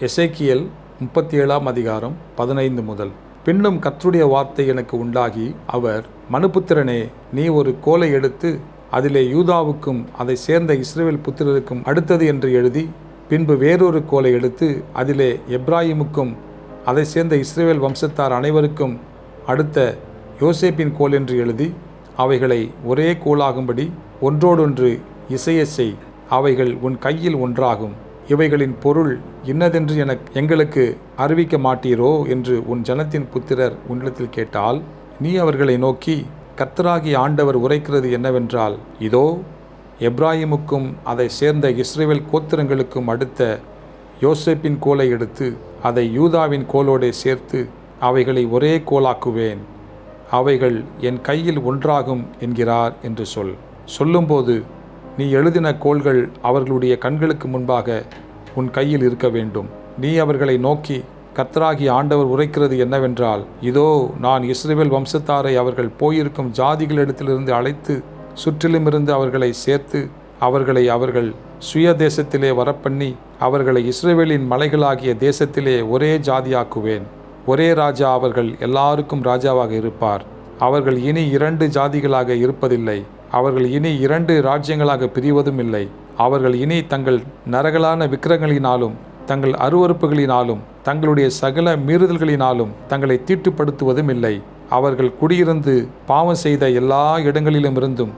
எசேக்கியேல் முப்பத்தி ஏழாம் அதிகாரம் பதினைந்து முதல். பின்னும் கத்துடைய வார்த்தை எனக்கு உண்டாகி அவர் மனுபுத்திரனே நீ ஒரு கோலை எடுத்து அதிலே யூதாவுக்கும் அதை சேர்ந்த இஸ்ரேல் புத்திரருக்கும் அடுத்தது என்று எழுதி பின்பு வேறொரு கோலை எடுத்து அதிலே எப்ராஹிமுக்கும் அதை சேர்ந்த இஸ்ரேல் வம்சத்தார் அனைவருக்கும் அடுத்த யோசேப்பின் கோல் என்று எழுதி அவைகளை ஒரே கோலாகும்படி ஒன்றோடொன்று இசைய செய் அவைகள் உன் கையில் ஒன்றாகும். இவைகளின் பொருள் இன்னதென்று என எங்களுக்கு அறிவிக்க மாட்டீரோ என்று உன் ஜனத்தின் புத்திரர் உன்னிடத்தில் கேட்டால் நீ அவர்களை நோக்கி கர்த்தராகி ஆண்டவர் உரைக்கிறது என்னவென்றால் இதோ எப்ராஹிமுக்கும் அதை சேர்ந்த இஸ்ரேவேல் கோத்திரங்களுக்கும் அடுத்த யோசேப்பின் கோலை எடுத்து அதை யூதாவின் கோலோடே சேர்த்து அவைகளை ஒரே கோலாக்குவேன். அவைகள் என் கையில் ஒன்றாகும் என்கிறார் என்று சொல். சொல்லும்போது நீ எழுதின கோள்கள் அவர்களுடைய கண்களுக்கு முன்பாக உன் கையில் இருக்க வேண்டும். நீ அவர்களை நோக்கி கத்ராகி ஆண்டவர் உரைக்கிறது என்னவென்றால் இதோ நான் இஸ்ரேல் வம்சத்தாரை அவர்கள் போயிருக்கும் ஜாதிகளிடத்திலிருந்து அழைத்து சுற்றிலுமிருந்து அவர்களை சேர்த்து அவர்களை அவர்கள் சுய தேசத்திலே வரப்பண்ணி அவர்களை இஸ்ரேவேலின் மலைகளாகிய தேசத்திலே ஒரே ஜாதியாக்குவேன். ஒரே ராஜா அவர்கள் எல்லாருக்கும் ராஜாவாக இருப்பார். அவர்கள் இனி இரண்டு ஜாதிகளாக இருப்பதில்லை. அவர்கள் இனி இரண்டு ராஜ்யங்களாக பிரிவதும் இல்லை அவர்கள் இனி தங்கள் நரகலான விக்கிரங்களினாலும் தங்கள் அருவறுப்புகளினாலும் தங்களுடைய சகல மீறுதல்களினாலும் தங்களை தீட்டுப்படுத்துவதும் இல்லை அவர்கள் குடியிருந்து பாவம் செய்த எல்லா இடங்களிலும் இருந்தும்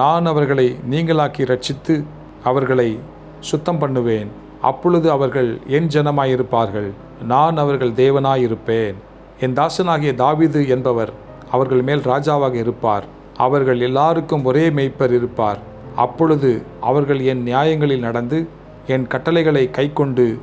நான் அவர்களை நீங்களாக்கி ரட்சித்து அவர்களை சுத்தம் பண்ணுவேன். அப்பொழுது அவர்கள் என் ஜனமாயிருப்பார்கள். நான் அவர்கள் தேவனாயிருப்பேன். என் தாசனாகிய தாவீது என்பவர் அவர்கள் மேல் ராஜாவாக இருப்பார். அவர்கள் எல்லாருக்கும் ஒரே மெய்ப்பர் இருப்பார். அப்பொழுது அவர்கள் என் நியாயங்களில் நடந்து என் கட்டளைகளை கைக்கொண்டு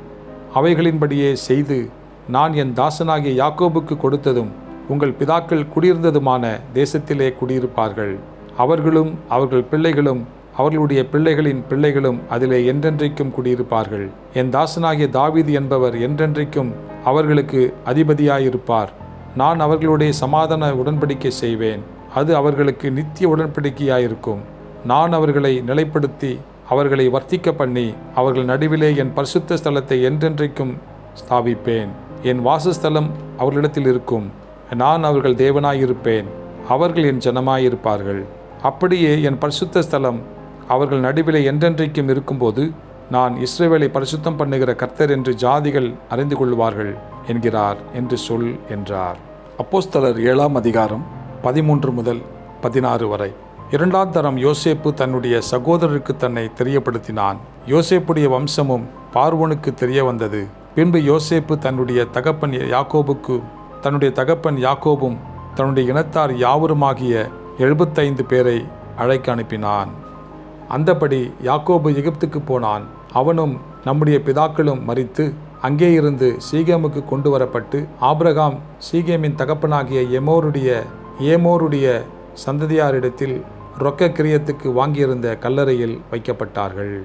அவைகளின்படியே செய்து நான் என் தாசனாகிய யாக்கோபுக்கு கொடுத்ததும் உங்கள் பிதாக்கள் குடியிருந்ததுமான தேசத்திலே குடியிருப்பார்கள். அவர்களும் அவர்கள் பிள்ளைகளும் அவர்களுடைய பிள்ளைகளின் பிள்ளைகளும் அதிலே என்றென்றைக்கும் குடியிருப்பார்கள். என் தாசனாகிய தாவீது என்பவர் என்றென்றைக்கும் அவர்களுக்கு அதிபதியாயிருப்பார். நான் அவர்களுடைய சமாதான உடன்படிக்கை செய்வேன். அது அவர்களுக்கு நித்திய உடன்படிக்கையாயிருக்கும். நான் அவர்களை நிலைப்படுத்தி அவர்களை வர்த்திக்க பண்ணி அவர்கள் நடுவிலே என் பரிசுத்த ஸ்தலத்தை என்றென்றைக்கும் ஸ்தாபிப்பேன். என் வாசஸ்தலம் அவர்களிடத்தில் இருக்கும். நான் அவர்கள் தேவனாயிருப்பேன். அவர்கள் என் ஜனமாயிருப்பார்கள். அப்படியே என் பரிசுத்த ஸ்தலம் அவர்கள் நடுவிலே என்றென்றைக்கும் இருக்கும்போது நான் இஸ்ரேவேலை பரிசுத்தம் பண்ணுகிற கர்த்தர் என்று ஜாதிகள் அறிந்து கொள்வார்கள் என்கிறார் என்று சொல் என்றார். அப்போஸ்தலர் ஏழாம் அதிகாரம் பதிமூன்று முதல் பதினாறு வரை. இரண்டாம் தரம் யோசேப்பு தன்னுடைய சகோதரருக்கு தன்னை தெரியப்படுத்தினான். யோசேப்புடைய வம்சமும் பார்வோனுக்கு தெரிய வந்தது. பின்பு யோசேப்பு தன்னுடைய தகப்பன் யாக்கோபுக்கு தன்னுடைய தகப்பன் யாக்கோபும் தன்னுடைய இனத்தார் யாவருமாகிய எழுபத்தைந்து பேரை அழைக்க அனுப்பினான். அந்தபடி யாக்கோபு எகிப்துக்கு போனான். அவனும் நம்முடைய பிதாக்களும் மறித்து அங்கே இருந்து சீகேமுக்கு கொண்டு வரப்பட்டு ஆப்ரகாம் சீகேமின் தகப்பனாகிய எமோருடைய ஏமோருடைய சந்ததியாரிடத்தில் ரொக்க கிரியத்துக்கு வாங்கியிருந்த கல்லறையில் வைக்கப்பட்டார்கள்.